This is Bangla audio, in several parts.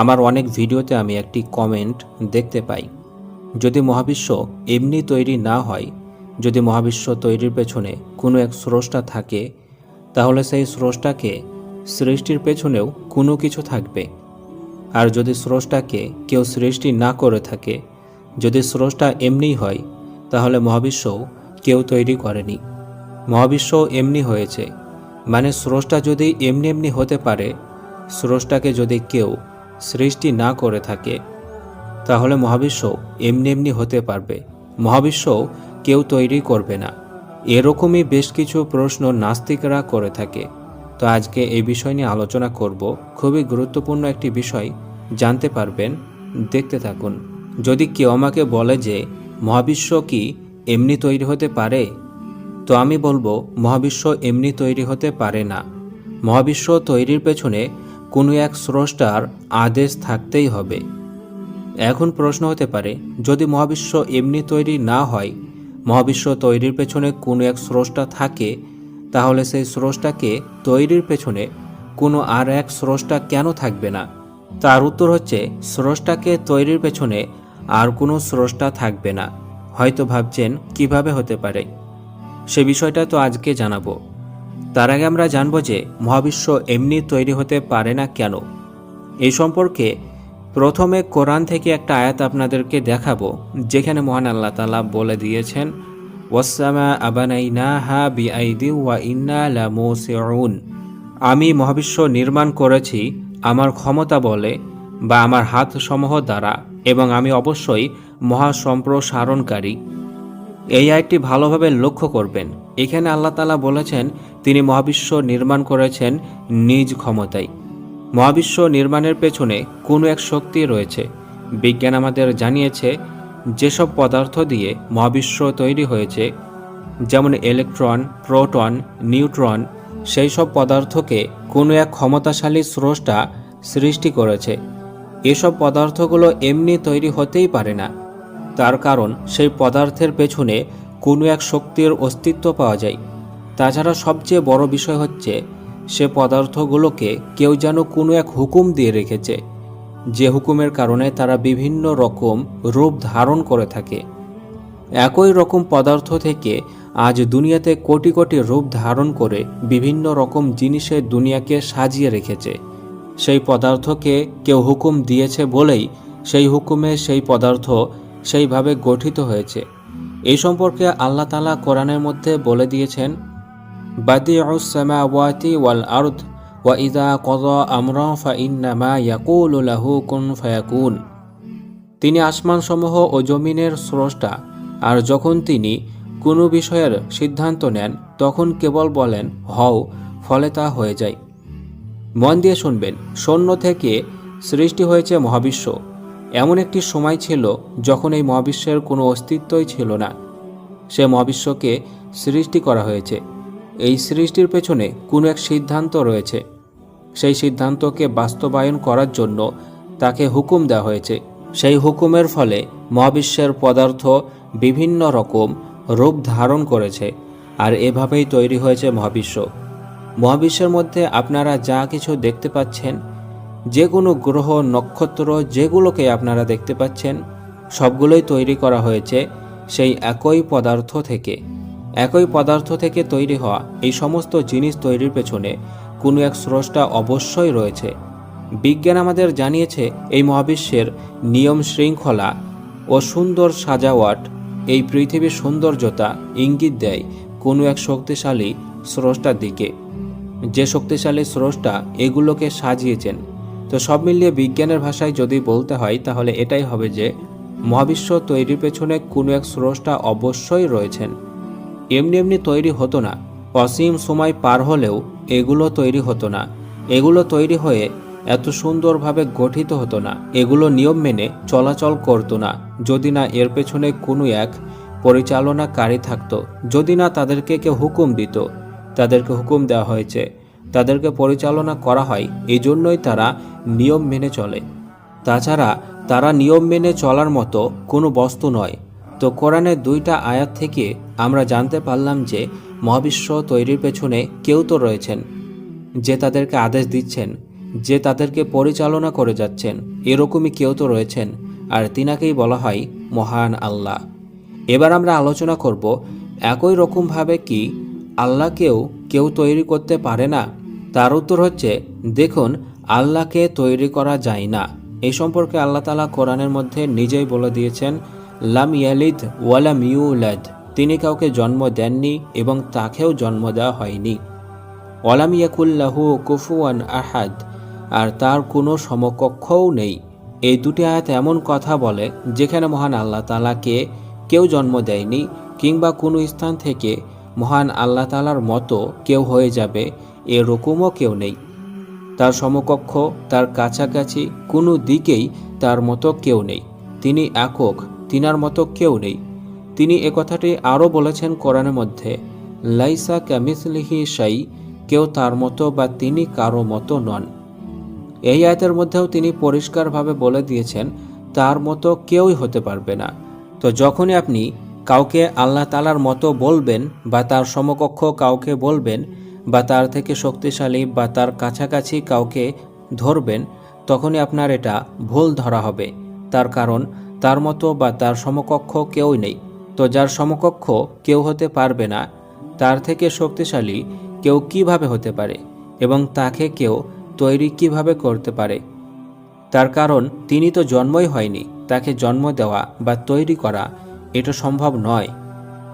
আমার অনেক ভিডিওতে আমি একটি কমেন্ট দেখতে পাই। যদি মহাবিশ্ব এমনি তৈরি না হয়, যদি মহাবিশ্ব তৈরির পেছনে কোনো এক স্রষ্টা থাকে, তাহলে সেই স্রষ্টাকে সৃষ্টির পেছনেও কোনো কিছু থাকবে। আর যদি স্রষ্টাকে কেউ সৃষ্টি না করে থাকে, যদি স্রষ্টা এমনিই হয়, তাহলে মহাবিশ্ব কেউ তৈরি করেনি। মহাবিশ্ব এমনি হয়েছে মানে স্রষ্টা যদি এমনি এমনি হতে পারে, স্রষ্টাকে যদি কেউ সৃষ্টি না করে থাকে, তাহলে মহাবিশ্ব এমনি এমনি হতে পারবে। মহাবিশ্ব কেউ তৈরি করবে না। এরকমই বেশ কিছু প্রশ্ন নাস্তিকরা করে থাকে। তো আজকে এই বিষয় নিয়ে আলোচনা করব। খুবই গুরুত্বপূর্ণ একটি বিষয়। জানতে পারবেন, দেখতে থাকুন। যদি কেউ আমাকে বলে যে, মহাবিশ্ব কি এমনি তৈরি হতে পারে? তো আমি বলব, মহাবিশ্ব এমনি তৈরি হতে পারে না। মহাবিশ্ব তৈরির পেছনে কোনো এক স্রষ্টার আদেশ থাকতেই হবে। এখন প্রশ্ন হতে পারে, যদি মহাবিশ্ব এমনি তৈরি না হয়, মহাবিশ্ব তৈরির পেছনে কোনো এক স্রষ্টা থাকে, তাহলে সেই স্রষ্টাকে তৈরির পেছনে কোনো আর এক স্রষ্টা কেন থাকবে না? তার উত্তর হচ্ছে, স্রষ্টাকে তৈরির পেছনে আর কোনো স্রষ্টা থাকবে না। হয়তো ভাবছেন, কীভাবে হতে পারে? সে বিষয়টা তো আজকে জানাব। তার আগে আমরা জানব যে মহাবিশ্ব এমনি তৈরি হতে পারে না কেন। এই সম্পর্কে প্রথমে কোরআন থেকে একটা আয়াত আপনাদেরকে দেখাবো, যেখানে মহান আল্লাহ তালা বলে দিয়েছেন ওয়াসামা আবানাইনা হা বিআইদি ওয়া ইন্না আমি মহাবিশ্ব নির্মাণ করেছি, আমার ক্ষমতা বলে, বা আমার হাত সমূহ দ্বারা, এবং আমি অবশ্যই মহাসম্প্রসারণকারী। এই আয়টি ভালোভাবে লক্ষ্য করবেন। এখানে আল্লাহ তালা বলেছেন, তিনি মহাবিশ্ব নির্মাণ করেছেন নিজ ক্ষমতায়। মহাবিশ্ব নির্মাণের পেছনে কোনো এক শক্তি রয়েছে। বিজ্ঞান আমাদের জানিয়েছে, যেসব পদার্থ দিয়ে মহাবিশ্ব তৈরি হয়েছে, যেমন ইলেকট্রন, প্রোটন, নিউট্রন, সেই সব পদার্থকে কোনো এক ক্ষমতাশালী স্রষ্টা সৃষ্টি করেছে। এসব পদার্থগুলো এমনি তৈরি হতেই পারে না। তার কারণ সেই পদার্থের পেছনে কোনো এক শক্তির অস্তিত্ব পাওয়া যায়। তাছাড়া সবচেয়ে বড় বিষয় হচ্ছে, সে পদার্থগুলোকে কেউ যেন কোনো এক হুকুম দিয়ে রেখেছে, যে হুকুমের কারণে তারা বিভিন্ন রকম রূপ ধারণ করে থাকে। একই রকম পদার্থ থেকে আজ দুনিয়াতে কোটি কোটি রূপ ধারণ করে বিভিন্ন রকম জিনিসে দুনিয়াকে সাজিয়ে রেখেছে। সেই পদার্থকে কেউ হুকুম দিয়েছে বলেই সেই হুকুমে সেই পদার্থ সেইভাবে গঠিত হয়েছে। এই সম্পর্কে আল্লাহ তালা কোরআনের মধ্যে বলে দিয়েছেন বাদিউসামাওয়াতি ওয়াল আরদ, ওয়া ইদা কদ ইয়াকুল কুন ফায়াকুন। তিনি আসমানসমূহ ও জমিনের স্রষ্টা, আর যখন তিনি কোনো বিষয়ের সিদ্ধান্ত নেন, তখন কেবল বলেন, হও, ফলে তা হয়ে যায়। মন দিয়ে শুনবেন শূন্য থেকে সৃষ্টি হয়েছে মহাবিশ্ব। এমন একটি সময় ছিল যখন এই মহাবিশ্বের কোনো অস্তিত্বই ছিল না। সে মহাবিশ্বকে সৃষ্টি করা হয়েছে। এই সৃষ্টির পেছনে কোনো এক সিদ্ধান্ত রয়েছে। সেই সিদ্ধান্তকে বাস্তবায়ন করার জন্য তাকে হুকুম দেওয়া হয়েছে। সেই হুকুমের ফলে মহাবিশ্বের পদার্থ বিভিন্ন রকম রূপ ধারণ করেছে আর এভাবেই তৈরি হয়েছে মহাবিশ্ব। মহাবিশ্বের মধ্যে আপনারা যা কিছু দেখতে পাচ্ছেন যে কোনো গ্রহ, নক্ষত্র যেগুলোকে আপনারা দেখতে পাচ্ছেন, সবগুলোই তৈরি করা হয়েছে সেই একই পদার্থ থেকে। একই পদার্থ থেকে তৈরি হওয়া এই সমস্ত জিনিস তৈরির পেছনে কোনো এক স্রষ্টা অবশ্যই রয়েছে। বিজ্ঞান আমাদের জানিয়েছে এই মহাবিশ্বের নিয়ম শৃঙ্খলা ও সুন্দর সাজাওয়াট, এই পৃথিবীর সৌন্দর্যতা ইঙ্গিত দেয় কোনো এক শক্তিশালী স্রষ্টার দিকে। যে শক্তিশালী স্রষ্টা এগুলোকে সাজিয়েছেন তো সব মিলিয়ে বিজ্ঞানের ভাষায় যদি বলতে হয়, তাহলে এটাই হবে যে, মহাবিশ্ব তৈরির পেছনে কোনো এক স্রষ্টা অবশ্যই রয়েছেন। এমনি এমনি তৈরি হতো না। অসীম সময় পার হলেও এগুলো তৈরি হতো না। এগুলো তৈরি হয়ে এত সুন্দরভাবে গঠিত হতো না। এগুলো নিয়ম মেনে চলাচল করতো না। যদি না এর পেছনে কোনো এক পরিচালনাকারী থাকতো, যদি না তাদেরকে কেউ হুকুম দিত, তাদেরকে হুকুম দেওয়া হয়েছে। তাদেরকে পরিচালনা করা হয় এই জন্যই তারা নিয়ম মেনে চলে। তাছাড়া তারা নিয়ম মেনে চলার মতো কোনো বস্তু নয়। তো কোরআনের দুইটা আয়াত থেকে আমরা জানতে পারলাম যে মহাবিশ্ব তৈরির পেছনে কেউ তো রয়েছেন, যে তাদেরকে আদেশ দিচ্ছেন, যে তাদেরকে পরিচালনা করে যাচ্ছেন, এরকমই কেউ তো রয়েছেন, আর তিনাকেই বলা হয় মহান আল্লাহ। এবার আমরা আলোচনা করব, একই রকমভাবে কি আল্লাহকেও কেউ তৈরি করতে পারে না? তার উত্তর হচ্ছে, দেখুন, আল্লাহকে তৈরি করা যায় না। এই সম্পর্কে আল্লাহ তালা কোরআনের মধ্যে নিজেই বলে দিয়েছেন, লাম ইয়ালিদ ওয়ালাম ইউলাদ। তিনি কাউকে জন্ম দেননি এবং তাকেও জন্ম দেওয়া হয়নি। ওয়ালাম ইয়াকুল্লাহু কুফুয়ান আহাদ। আর তার কোনো সমকক্ষও নেই। এই দুটি আয়াত এমন কথা বলে, যেখানে মহান আল্লাহ তালাকে কেউ জন্ম দেয়নি, কিংবা কোনো স্থান থেকে মহান আল্লাহ তালার মতো কেউ হয়ে যাবে এরকমও কেউ নেই। তার সমকক্ষ, তার কাছাকাছি কোনো দিকেই তার মতো কেউ নেই। তিনি একক, তিনার মতো কেউ নেই। তিনি এ কথাটি আরও বলেছেন কোরআনের মধ্যে, লাইসা ক্যামিসলিহি সাই কেউ তার মতো বা তিনি কারও মতো নন। এই আয়তের মধ্যেও তিনি পরিষ্কারভাবে বলে দিয়েছেন, তার মতো কেউই হতে পারবে না। তো যখনই আপনি কাউকে আল্লাহ তালার মতো বলবেন বা তার সমকক্ষ কাউকে বলবেন বা তার থেকে শক্তিশালী বা তার কাছাকাছি কাউকে ধরবেন, তখনই আপনার এটা ভুল ধরা হবে। তার কারণ, তার মতো বা তার সমকক্ষ কেউই নেই। তো যার সমকক্ষ কেউ হতে পারবে না, তার থেকে শক্তিশালী কেউ কীভাবে হতে পারে এবং তাকে কেউ তৈরি কীভাবে করতে পারে? তার কারণ, তিনি তো জন্মই হয়নি, তাকে জন্ম দেওয়া বা তৈরি করা এটা সম্ভব নয়।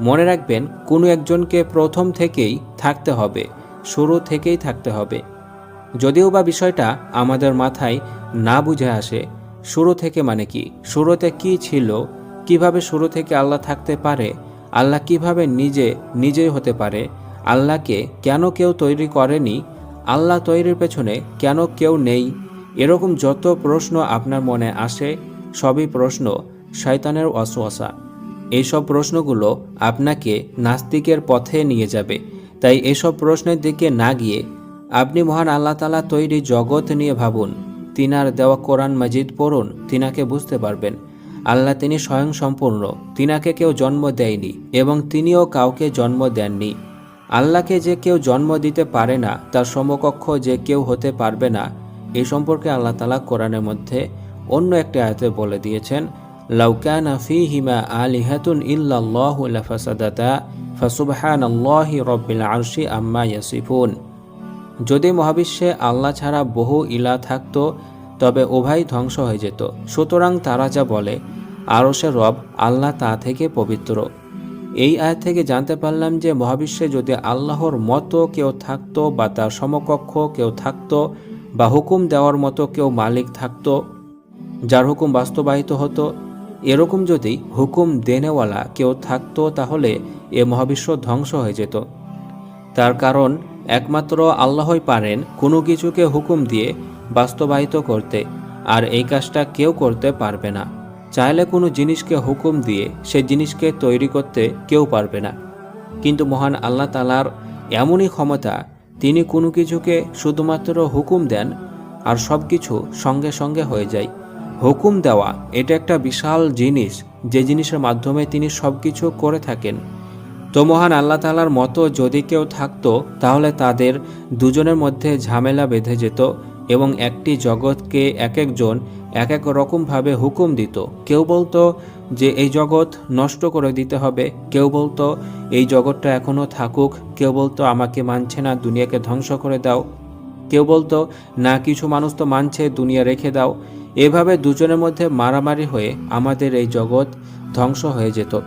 মনে রাখবেন, কোনো একজনকে প্রথম থেকেই থাকতে হবে, শুরু থেকেই থাকতে হবে। যদিও বা বিষয়টা আমাদের মাথায় না বুঝে আসে, শুরু থেকে মানে কি? শুরুতে কি ছিল? কীভাবে শুরু থেকে আল্লাহ থাকতে পারে? আল্লাহ কীভাবে নিজে, নিজেই হতে পারে? আল্লাহকে কেন কেউ তৈরি করেনি? আল্লাহ তৈরির পেছনে কেন কেউ নেই? এরকম যত প্রশ্ন আপনার মনে আসে, সবই প্রশ্ন, শয়তানের অসুয়াশা এইসব প্রশ্নগুলো আপনাকে নাস্তিকের পথে নিয়ে যাবে। তাই এসব প্রশ্নের দিকে না গিয়ে আপনি মহান আল্লাহ তালা তৈরি জগৎ নিয়ে ভাবুন। তিনার দেওয়া কোরআন মাজিদ পড়ুন, তিনাকে বুঝতে পারবেন। আল্লাহ তিনি স্বয়ং সম্পূর্ণ, তিনাকে কেউ জন্ম দেয়নি এবং তিনিও কাউকে জন্ম দেননি। আল্লাহকে যে কেউ জন্ম দিতে পারে না, তার সমকক্ষ যে কেউ হতে পারবে না, এ সম্পর্কে আল্লাহ তালা কোরআনের মধ্যে অন্য একটি আয়তে বলে দিয়েছেন লাউকানা ফি হিমা আলিহাতুন ইল্লাল্লাহু লাফাসাদাতা ফাসুবহান আল্লাহি রব্বিল আরশি আম্মা যদি মহাবিশ্বে আল্লাহ ছাড়া বহু ইলা থাকতো, তবে উভয় ধ্বংস হয়ে যেত। সুতরাং তারা যা বলে আরশে রব আল্লাহ তা থেকে পবিত্র। এই আয় থেকে জানতে পারলাম যে মহাবিশ্বে যদি আল্লাহর মতো কেউ থাকতো বা তার সমকক্ষ কেউ থাকতো, বা হুকুম দেওয়ার মতো কেউ মালিক থাকতো, যার হুকুম বাস্তবায়িত হতো এরকম যদি হুকুম দেনেওয়ালা কেউ থাকতো তাহলে এ মহাবিশ্ব ধ্বংস হয়ে যেত। তার কারণ, একমাত্র আল্লাহই পারেন কোনো কিছুকে হুকুম দিয়ে বাস্তবায়িত করতে, আর এই কাজটা কেউ করতে পারবে না। চাইলে কোনো জিনিসকে হুকুম দিয়ে সে জিনিসকে তৈরি করতে কেউ পারবে না। কিন্তু মহান আল্লাহ তালার এমনই ক্ষমতা, তিনি কোনো কিছুকে শুধুমাত্র হুকুম দেন, আর সব কিছু সঙ্গে সঙ্গে হয়ে যায়। হুকুম দেওয়া, এটা একটা বিশাল জিনিস, যে জিনিসের মাধ্যমে তিনি সব কিছু করে থাকেন। তো মহান আল্লাহ তালার মতো যদি কেউ থাকতো, তাহলে তাদের দুজনের মধ্যে ঝামেলা বেঁধে যেত এবং একটি জগৎকে এক একজন এক এক রকমভাবে হুকুম দিত। কেউ বলতো যে, এই জগৎ নষ্ট করে দিতে হবে। কেউ বলতো, এই জগৎটা এখনও থাকুক। কেউ বলতো, আমাকে মানছে না, দুনিয়াকে ধ্বংস করে দাও। কেউ বলতো, না, কিছু মানুষ তো মানছে, দুনিয়া রেখে দাও। এভাবে দুজনের মধ্যে মারামারি হয়ে আমাদের এই জগৎ ধ্বংস হয়ে যেত।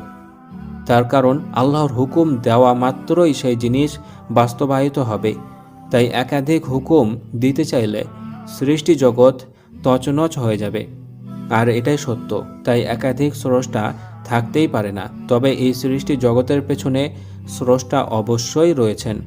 তার কারণ আল্লাহর হুকুম দেওয়া মাত্রই সেই জিনিস বাস্তবায়িত হবে। তাই একাধিক হুকুম দিতে চাইলে সৃষ্টি জগৎ তছনছ হয়ে যাবে। আর এটাই সত্য, তাই একাধিক স্রষ্টা থাকতেই পারে না। তবে এই সৃষ্টি জগতের পেছনে স্রষ্টা অবশ্যই রয়েছেন।